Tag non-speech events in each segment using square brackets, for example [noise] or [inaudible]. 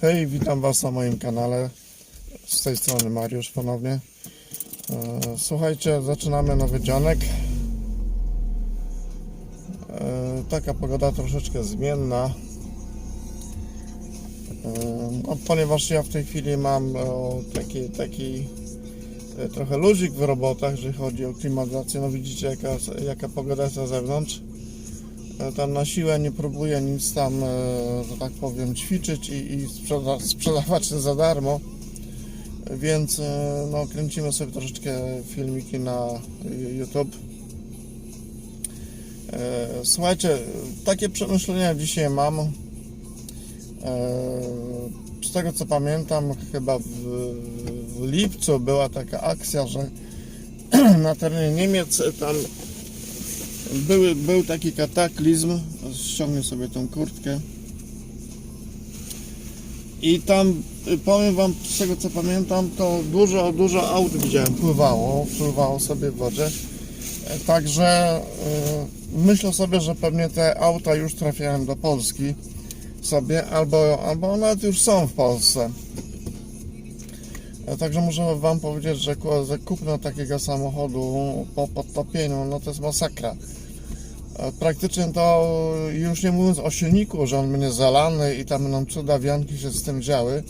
Hej, witam Was na moim kanale. Z tej strony Mariusz ponownie. E, Słuchajcie, zaczynamy nowy dzionek. E, Taka pogoda troszeczkę zmienna. E, No, ponieważ ja w tej chwili mam taki, taki trochę luzik w robotach, jeżeli chodzi o klimatyzację. No widzicie jaka, jaka pogoda jest na zewnątrz. E, Tam na siłę nie próbuję nic tam, e, że tak powiem, ćwiczyć i, i sprzeda sprzedawać za darmo. Więc e, no, kręcimy sobie troszeczkę filmiki na YouTube. Słuchajcie, takie przemyślenia dzisiaj mam. Z tego co pamiętam, chyba w, w lipcu była taka akcja, że [clears throat] na terenie Niemiec tam były, był taki kataklizm. Ściągnę sobie tą kurtkę. I tam y, powiem wam z tego co pamiętam, to dużo, dużo aut widziałem, pływało, pływało sobie w wodzie. E, Także y, myślę sobie, że pewnie te auta już trafiają do Polski sobie, albo, albo nawet już są w Polsce. Także muszę wam powiedzieć, że ku- że kupno takiego samochodu po podtopieniu, no to jest masakra. E, Praktycznie to już nie mówiąc o silniku, że on będzie zalany i tam będą cuda wianki się z tym działy,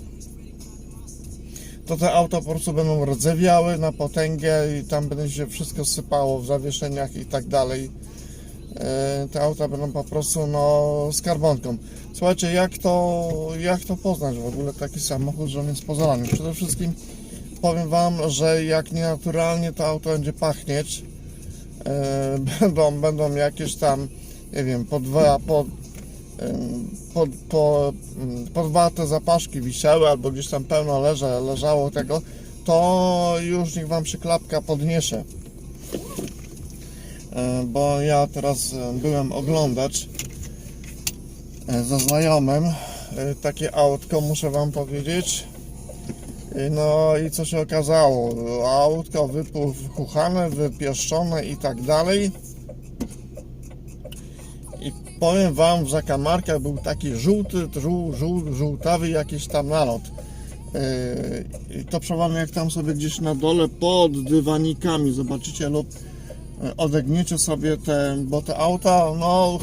to te auta po prostu będą rdzewiały na potęgę i tam będzie się wszystko sypało w zawieszeniach i tak dalej. E, Te auta będą po prostu no z karbonką. Słuchajcie, jak to, jak to poznać w ogóle taki samochód, że on jest po zalaniu? Przede wszystkim powiem Wam, że jak nienaturalnie to auto będzie pachnieć, e, [laughs] będą, będą jakieś tam, nie wiem, po dwa, po, po, po, po dwa te zapaszki wisiały, albo gdzieś tam pełno leże, leżało tego, to już niech Wam się klapka podniesie. E, Bo ja teraz e, byłem oglądać e, ze znajomym takie autko, muszę Wam powiedzieć. No i co się okazało? Autko wypuchane, wypieszczone i tak dalej. I powiem wam, w zakamarkach był taki żółty, żół, żół, żółtawy jakiś tam nalot. I to przeważnie jak tam sobie gdzieś na dole pod dywanikami zobaczycie lub odegniecie sobie te, bo te auta, no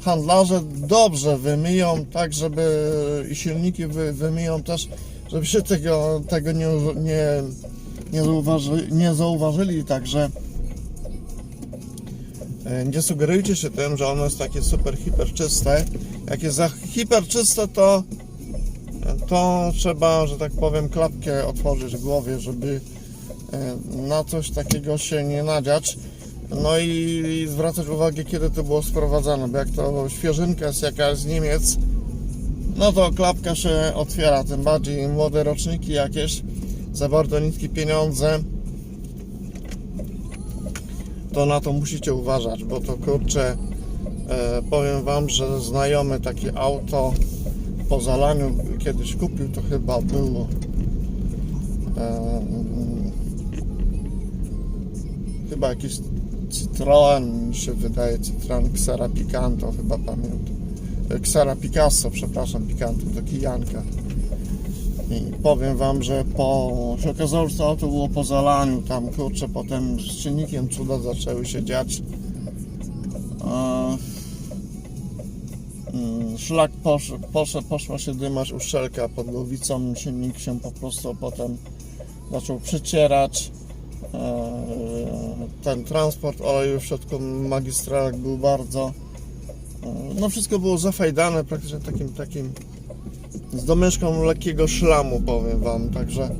handlarze dobrze wymyją, tak żeby i silniki wy, wymyją też, żeby się tego, tego nie, nie, nie, zauważy, nie zauważyli, także E, nie sugerujcie się tym, że ono jest takie super hiper czyste. Jak jest za hiper czyste, to, to trzeba, że tak powiem, klapkę otworzyć w głowie, żeby e, na coś takiego się nie nadziać. No i, zwracać uwagę, kiedy to było sprowadzane, bo jak to świeżynka jest jakaś z Niemiec, no to klapka się otwiera, tym bardziej młode roczniki jakieś, za bardzo niskie pieniądze. To na to musicie uważać, bo to kurczę, e, powiem Wam, że znajomy takie auto po zalaniu kiedyś kupił, to chyba było e, chyba jakiś Citroen, mi się wydaje, Citroen Xera Picanto, chyba pamiętam. E, Xera Picasso, przepraszam, Picanto, to kijanka. I powiem wam, że po się okazało, że to auto było po zalaniu, tam kurczę, potem z silnikiem cuda zaczęły się dziać. E, mm, Szlak posz, poszedł, poszła się dymać uszczelka pod głowicą, silnik się po prostu potem zaczął przecierać. E, Ten transport oleju w środku magistralek był bardzo. e, No wszystko było zafajdane praktycznie takim takim z domieszką lekkiego szlamu, powiem Wam, także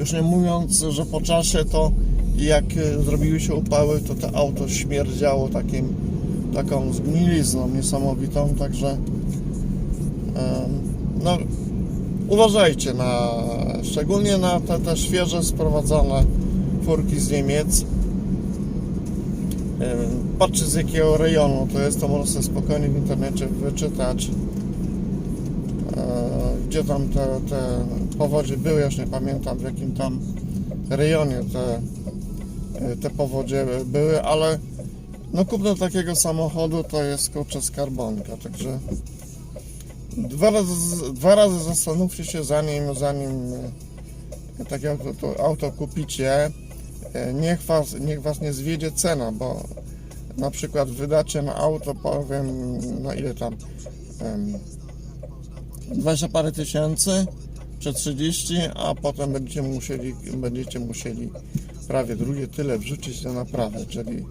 już nie mówiąc, że po czasie to jak e, zrobiły się upały, to to auto śmierdziało takim, taką zgnilizną niesamowitą, także em, no uważajcie na, szczególnie na te, te świeże sprowadzone furki z Niemiec. Em, Patrzcie z jakiego rejonu to jest, to można sobie spokojnie w internecie wyczytać e, gdzie tam te, te powodzie były, już nie pamiętam w jakim tam rejonie te, e, te powodzie były, ale no kupno takiego samochodu to jest kurczę skarbonka, także Dwa razy, dwa razy zastanówcie się zanim, zanim e, takie auto, to auto kupicie. E, Niech was, niech was nie zwiedzie cena, bo na przykład wydacie na auto, powiem, na ile tam, em, 20 parę tysięcy, czy 30, a potem będziecie musieli, będziecie musieli prawie drugie tyle wrzucić na naprawę, czyli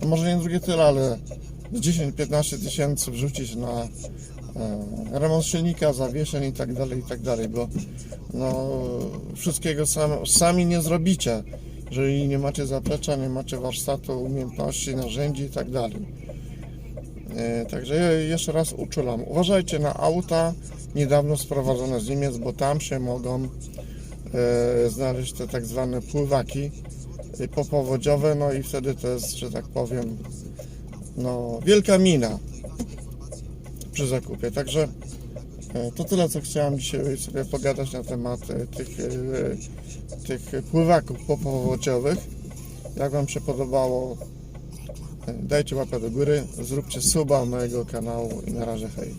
no może nie drugie tyle, ale z 10-15 tysięcy wrzucić na e, remont silnika, zawieszeń i tak dalej, i tak dalej, bo no, wszystkiego sam, sami nie zrobicie, jeżeli nie macie zaplecza, nie macie warsztatu, umiejętności, narzędzi i tak. E, Także jeszcze raz uczulam. Uważajcie na auta niedawno sprowadzone z Niemiec, bo tam się mogą e, znaleźć te tak zwane pływaki e, popowodziowe, no i wtedy to jest, że tak powiem, no wielka mina przy zakupie. Także to tyle, co chciałem dzisiaj sobie pogadać na temat e, tych, e, tych pływaków popowodziowych. Jak Wam się podobało, e, dajcie łapę do góry, zróbcie suba mojego kanału i na razie hej.